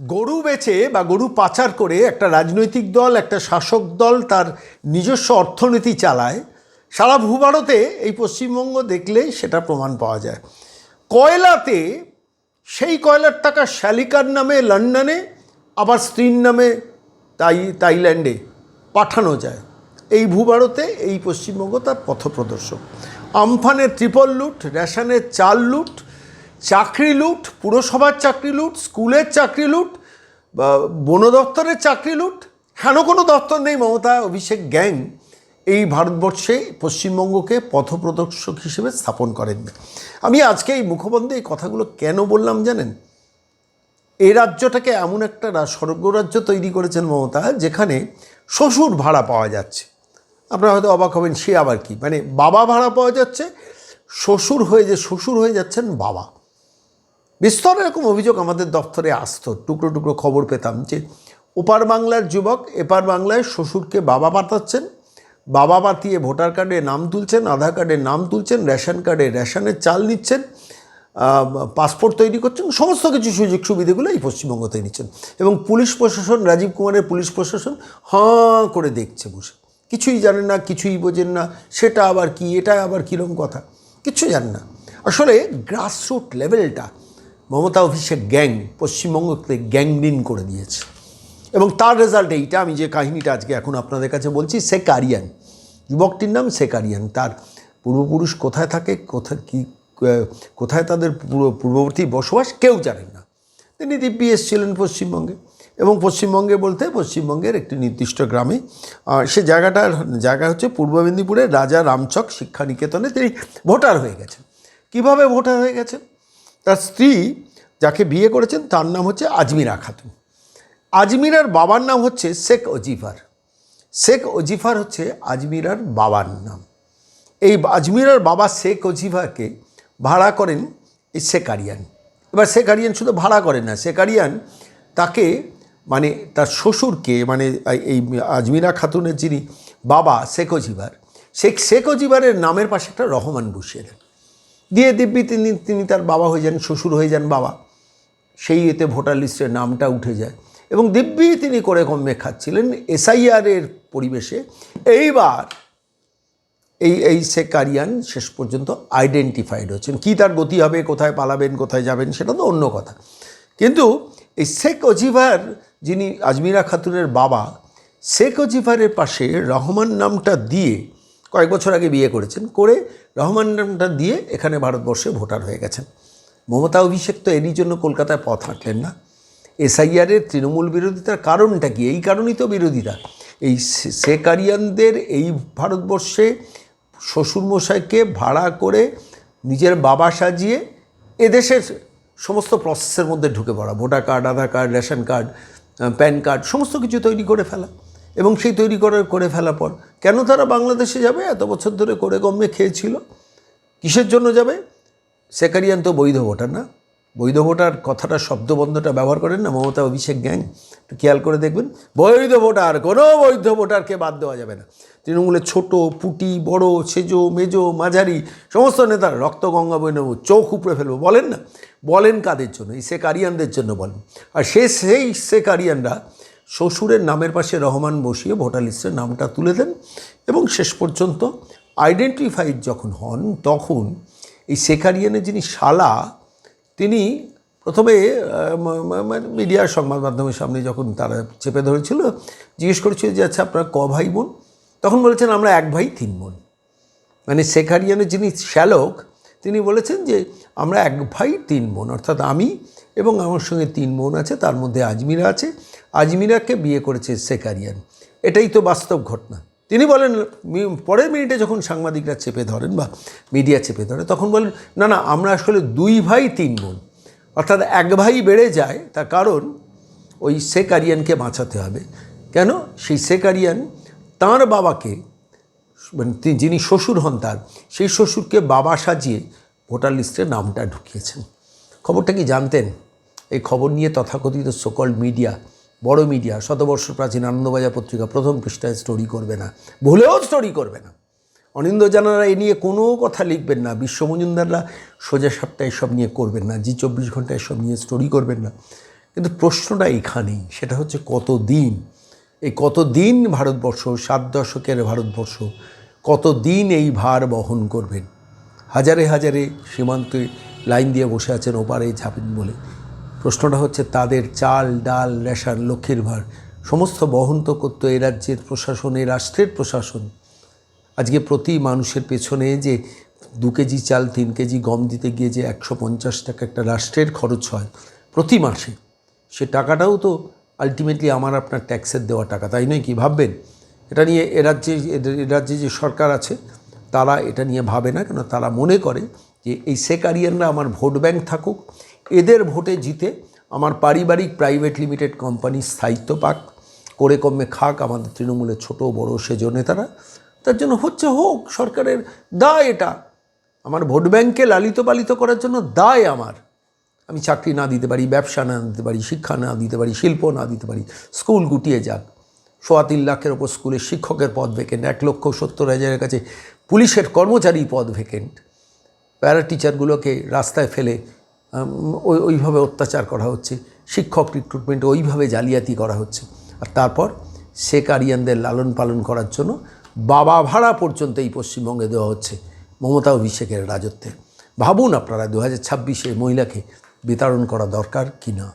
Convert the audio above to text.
গরু বেচে বা গরু পাচার করে একটা রাজনৈতিক দল, একটা শাসক দল তার নিজস্ব অর্থনীতি চালায়, সারা ভূভারতে এই পশ্চিমবঙ্গ দেখলেই সেটা প্রমাণ পাওয়া যায়। কয়লাতে সেই কয়লার টাকা শ্যালিকার নামে লন্ডনে, আবার স্ত্রীর নামে তাই, তাইল্যান্ডে পাঠানো যায়। এই ভূভারতে এই পশ্চিমবঙ্গ তার পথপ্রদর্শক। আমফানের ট্রিপল লুট রেশনের চাল লুট চাকরি লুট, পুরসভার চাকরি লুট, স্কুলের চাকরি লুট বন দপ্তরের চাকরি লুট। হেন কোনো দপ্তর নেই মমতা? অভিষেক গ্যাং এই ভারতবর্ষে পশ্চিমবঙ্গকে পথপ্রদর্শক হিসেবে স্থাপন করেন আমি আজকে এই মুখবন্ধে এই কথাগুলো কেন বললাম জানেন? এই রাজ্যটাকে এমন একটা স্বর্গরাজ্য তৈরি করেছেন মমতা, যেখানে শ্বশুর ভাড়া পাওয়া যাচ্ছে। আপনারা হয়তো অবাক হবেন, সে আবার কি? মানে বাবা ভাড়া পাওয়া যাচ্ছে, শ্বশুর হয়ে যে শ্বশুর হয়ে যাচ্ছেন বাবা। বিস্তর এরকম অভিযোগ আমাদের দপ্তরে আসতো। টুকরো টুকরো খবর পেতাম যে ওপার বাংলার যুবক এপার বাংলায় শ্বশুরকে বাবা পাঠাচ্ছেন। বাবা পাঠিয়ে ভোটার কার্ডে নাম তুলছেন, আধার কার্ডে নাম তুলছেন, রেশন কার্ডে রেশনের চাল নিচ্ছেন পাসপোর্ট তৈরি করছেন, সমস্ত কিছু সুযোগ সুবিধাগুলো এই পশ্চিমবঙ্গতে নিচ্ছেন। এবং পুলিশ প্রশাসন, রাজীব কুমারের পুলিশ প্রশাসন হাঁ করে দেখছে বসে। কিছুই জানেন না, কিছুই বোঝেন না, সেটা আবার কি, এটা আবার কীরকম কথা কিচ্ছু জানেন না। আসলে গ্রাসরুট লেভেলটা মমতা অভিষেক গ্যাং পশ্চিমবঙ্গকে গ্যাংরিন করে দিয়েছে। এবং তার রেজাল্ট এইটা, আমি যে কাহিনীটা আজকে এখন আপনাদের কাছে বলছি সেকারিয়ান যুবকটির নাম সেকারিয়ান তার পূর্বপুরুষ কোথায় থাকে কোথায় কী কোথায় তাদের পূর্ব- পূর্ববর্তী বসবাস কেউ জানেন না। তিনি দিব্যি এসেছিলেন পশ্চিমবঙ্গে। এবং পশ্চিমবঙ্গে বলতে পশ্চিমবঙ্গের একটি নির্দিষ্ট গ্রামে সে জায়গাটার জায়গা হচ্ছে পূর্ব মেদিনীপুরের রাজা রামচক শিক্ষা নিকেতনে তিনি ভোটার হয়ে গেছেন। কীভাবে ভোটার হয়ে গেছেন? তার স্ত্রী যাকে বিয়ে করেছেন তার নাম হচ্ছে আজমিরা খাতুন। আজমিরার বাবার নাম হচ্ছে শেখ অজিফার শেখ অজিফার হচ্ছে আজমিরার বাবার নাম। এই আজমিরার বাবা শেখ অজিফাকে ভাড়া করেন এই শেকারিয়ান এবার শেকারিয়ান শুধু ভাড়া করেন না শেকারিয়ান তাকে মানে তার শ্বশুরকে মানে এই আজমিরা খাতুনের যিনি বাবা শেখ অজিবার শেখ শেখ অজিবারের নামের পাশে একটা রহমান বসিয়ে দেন। দিয়ে দিব্যি তিনি তিনি তার বাবা হয়ে যান, শ্বশুর হয়ে যান বাবা। সেই এতে ভোটার লিস্টের নামটা উঠে যায়। এবং দিব্যি তিনি করে কমে খাচ্ছিলেন এসআইআরের পরিবেশে। এইবার এই এই সেকারিয়ান শেষ পর্যন্ত আইডেন্টিফাইড হচ্ছেন। কী তার গতি হবে, কোথায় পালাবেন, কোথায় যাবেন, সেটা তো অন্য কথা। কিন্তু এই শেখ অজিভার যিনি আজমিরা খাতুনের বাবা, শেখ অজিভারের পাশে রহমান নামটা দিয়ে কয়েক বছর আগে বিয়ে করেছেন, করে রহমান দিয়ে এখানে ভারতবর্ষে ভোটার হয়ে গেছেন। মমতা অভিষেক তো এরই জন্য কলকাতায় পথ হাঁটলেন না। এসআইআরের তৃণমূল বিরোধিতার কারণটা কি? এই কারণেই তো বিরোধিতা এই সেকারিয়ানদের এই ভারতবর্ষে শ্বশুরমশাইকে ভাড়া করে নিজের বাবা সাজিয়ে এদেশের সমস্ত প্রসেসের মধ্যে ঢুকে পড়া। Voter card, Aadhaar card, ration card PAN card, সমস্ত কিছু তৈরি করে ফেলা। এবং সেই তৈরি করে করে ফেলার পর, কেন তারা বাংলাদেশে যাবে? এত বছর ধরে করে গমে খেয়েছিল। কিসের জন্য যাবে? সেকারিয়ান তো বৈধ ভোটার না। বৈধ ভোটার কথাটা, শব্দবন্ধটা ব্যবহার করেন না মমতা, অভিষেক গ্যাং। একটু খেয়াল করে দেখবেন। বৈধ ভোটার, কোনো বৈধ ভোটারকে বাদ দেওয়া যাবে না। তৃণমূলের ছোট, পুটি, বড়, সেজো, মেজো, মাঝারি, সমস্ত নেতার রক্ত গঙ্গা বই নেব, চোখ উপড়ে ফেলব। বলেন না। বলেন কাদের জন্য? এই সেকারিয়ানদের জন্য বলেন। আর সে, সেই সেকারিয়ানরা শ্বশুরের নামের পাশে রহমান বসিয়ে ভোটার লিস্টের নামটা তুলে দেন এবং শেষ পর্যন্ত আইডেন্টিফাইড যখন হন, তখন এই সেকারিয়ানের যিনি শালা, তিনি প্রথমে মিডিয়ার সংবাদ মাধ্যমের সামনে যখন তারা চেপে ধরেছিল, জিজ্ঞেস করেছিল যে আচ্ছা আপনার ক ভাই বোন? তখন বলেছেন, আমরা এক ভাই, তিন বোন। মানে সেখারিয়ানের যিনি শ্যালক, তিনি বলেছেন যে, আমরা এক ভাই, তিন বোন। অর্থাৎ আমি এবং আমার সঙ্গে তিন বোন আছে, তার মধ্যে আজমিরা আছে। আজমিরাকে বিয়ে করেছে সেকারিয়ান। এটাই তো বাস্তব ঘটনা। তিনি বলেন পরের মিনিটে যখন সাংবাদিকরা চেপে ধরেন বা মিডিয়া চেপে ধরে, তখন বলেন, না না, আমরা আসলে দুই ভাই, তিন বোন। অর্থাৎ এক ভাই বেড়ে যায়, তার কারণ ওই সেকারিয়ানকে বাঁচাতে হবে। কেন? সেই সেকারিয়ান তাঁর বাবাকে মানে যিনি শ্বশুর হন তার, সেই শ্বশুরকে বাবা সাজিয়ে ভোটার লিস্টে নামটা ঢুকিয়েছেন। খবরটা কি জানতেন? এই খবর নিয়ে তথাকথিত সকল মিডিয়া বড় মিডিয়া শতবর্ষ প্রাচীন আনন্দবাজার পত্রিকা প্রথম পৃষ্ঠায় স্টোরি করবে না। ভুলেও স্টোরি করবে না। অনিন্দ জানারা এ নিয়ে কোনো কথা লিখবেন না। বিশ্ব মজুমদাররা সোজা সাপটা এসব নিয়ে করবেন না। জি চব্বিশ ঘণ্টা এসব নিয়ে স্টোরি করবেন না। কিন্তু প্রশ্নটা এখানেই, সেটা হচ্ছে কত দিন এই কত দিন ভারতবর্ষ, সাত দশকের ভারতবর্ষ কত দিন এই ভার বহন করবেন? হাজারে হাজারে সীমান্তে লাইন দিয়ে বসে আছেন ওপারে ঝাঁপিন বলে প্রশ্নটা হচ্ছে, তাদের চাল, ডাল রেশন লক্ষ্মীর ভার সমস্ত বহন তো করতো এই রাজ্যের প্রশাসন এ রাষ্ট্রের প্রশাসন। আজকে প্রতি মানুষের পেছনে যে দু কেজি চাল, তিন কেজি গম দিতে গিয়ে যে একশো পঞ্চাশ টাকা একটা রাষ্ট্রের খরচ হয় প্রতি মাসে, সে টাকাটাও তো আলটিমেটলি আমার আপনার ট্যাক্সের দেওয়া টাকা, তাই নয় কি? ভাববেন? এটা নিয়ে এ রাজ্যে এ রাজ্যে যে সরকার আছে, তারা এটা নিয়ে ভাবে না, কেন? তারা মনে করে যে এই সেকারিয়ানরা আমার ভোট ব্যাংক থাকুক এদের ভোটে জিতে আমার পারিবারিক প্রাইভেট লিমিটেড কোম্পানি স্থায়িত্ব পাক, করে কমে খাক আমাদের তৃণমূলের ছোট বড় সেজ নেতারা। তার জন্য হচ্ছে হোক, সরকারের দায় এটা। আমার ভোট ব্যাংকে লালিত পালিত করার জন্য দায় আমার। আমি চাকরি না দিতে পারি, ব্যবসা না দিতে পারি, শিক্ষা না দিতে পারি, শিল্প না দিতে পারি, স্কুল গুটিয়ে যাক। সোয়া তিন লাখের ওপর স্কুলের শিক্ষকের পদ ভেকেন্ট এক লক্ষ সত্তর হাজারের কাছে পুলিশের কর্মচারী পদ ভেকেন্ট প্যারা টিচারগুলোকে রাস্তায় ফেলে ওই, ওইভাবে অত্যাচার করা হচ্ছে, শিক্ষক রিক্রুটমেন্ট ওইভাবে জালিয়াতি করা হচ্ছে। আর তারপর শেখ আরিয়ানদের লালন পালন করার জন্য বাবা ভাড়া পর্যন্ত এই পশ্চিমবঙ্গে দেওয়া হচ্ছে মমতা অভিষেকের রাজত্বে। ভাবুন আপনারা, দু হাজার ছাব্বিশে মহিলাকে বিতরণ করা দরকার কি না